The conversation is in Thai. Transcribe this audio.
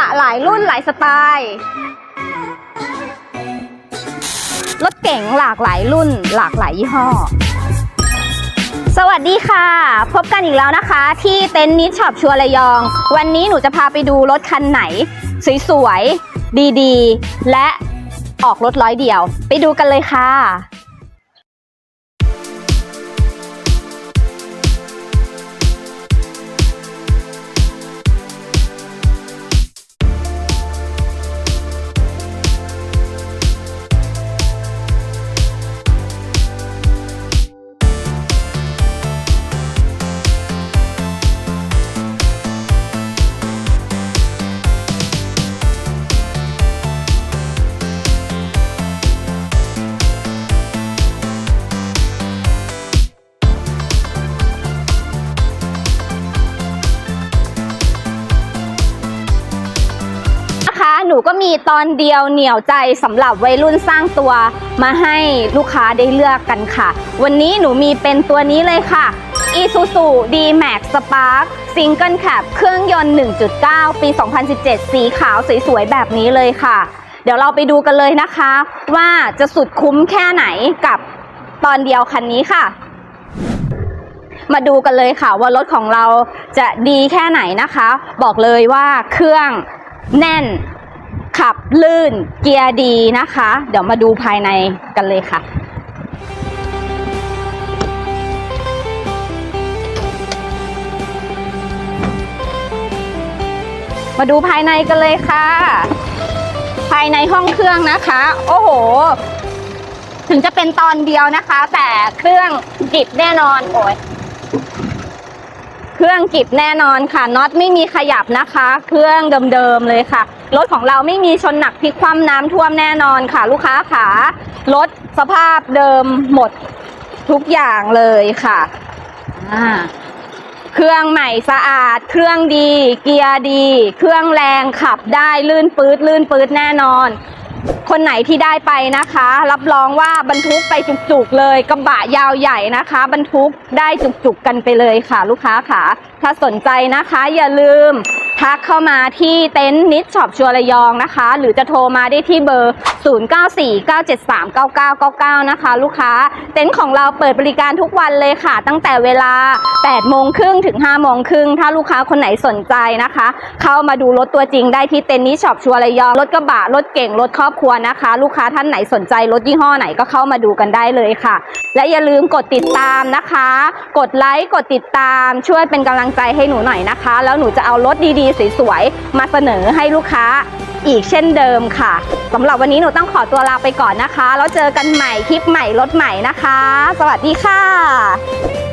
ะหลายรุ่นหลายสไตล์รถเก๋งหลากหลายรุ่น หลากหลายยี่ห้อ สวัสดีค่ะ พบกันอีกแล้วนะคะ ที่เต็นท์นิดช็อปชัวระยอง วันนี้หนูจะพาไปดูรถคันไหน สวยๆ ดีๆ และออกรถร้อยเดียว ไปดูกันเลยค่ะ หนูก็มีตอนเดียวเหนียวใจสำหรับวัยรุ่นสร้างตัว มาให้ลูกค้าได้เลือกกันค่ะ วันนี้หนูมีเป็นตัวนี้เลยค่ะ Isuzu D-Max Spark Single Cab เครื่องยนต์ 1.9 ปี 2017 สีขาวสวยๆ แบบนี้เลยค่ะ เดี๋ยวเราไปดูกันเลยนะคะ ว่าจะสุดคุ้มแค่ไหนกับตอนเดียวคันนี้ค่ะ มาดูกันเลยค่ะว่ารถของเราจะดีแค่ไหนนะคะ บอกเลยว่าเครื่องแน่น ขับลื่นเกียร์ดีนะคะ เดี๋ยวมาดูภายในกันเลยค่ะมาดูภายในกันเลยค่ะ ภายในห้องเครื่องนะคะ โอ้โห ถึงจะเป็นตอนเดียวนะคะ แต่เครื่องดิบแน่นอนโอ้ย เครื่องกิบแน่นอนค่ะน็อตไม่มีขยับนะคะ เครื่องเดิมๆเลยค่ะ รถของเราไม่มีชนหนักพลิกคว่ำน้ำท่วมแน่นอนค่ะ ลูกค้าขารถสภาพเดิมหมดทุกอย่างเลยค่ะอ่าเครื่องใหม่สะอาด เครื่องดี เกียร์ดี เครื่องแรงขับได้ลื่นปื๊ดลื่นปื๊ดแน่นอน คนไหนที่ได้ไปนะคะ รับรองว่าบรรทุกไปจุกๆเลยกระบะยาวใหญ่นะคะ บรรทุกได้จุกๆกันไปเลยค่ะ ลูกค้าค่ะ ถ้าสนใจนะคะ อย่าลืม ทักเข้ามาที่เต็นท์นิดช็อปชัวร์ระยองนะคะ หรือจะโทรมาได้ที่เบอร์ 0949739999 นะคะ ลูกค้า เต็นท์ของเราเปิดบริการทุกวันเลยค่ะ ตั้งแต่เวลา 8 โมงครึ่งถึง 5 โมงครึ่ง ถ้าลูกค้าคนไหนสนใจนะคะ เข้ามาดูรถตัวจริงได้ที่เต็นท์นิดช็อปชัวร์ระยอง รถกระบะ รถเก่ง รถครอบครัวนะคะ ลูกค้าท่านไหนสนใจรถยี่ห้อไหนก็เข้ามาดูกันได้เลยค่ะ และอย่าลืมกดติดตามนะคะ กดไลค์ กดติดตาม ช่วยเป็นกำลังใจให้หนูหน่อยนะคะ แล้วหนูจะเอารถดีดีๆ สวยๆ มาเสนอให้ลูกค้าอีกเช่นเดิมค่ะสำหรับวันนี้หนูต้องขอตัวลาไปก่อนนะคะ แล้วเจอกันใหม่คลิปใหม่รถใหม่นะคะ สวัสดีค่ะ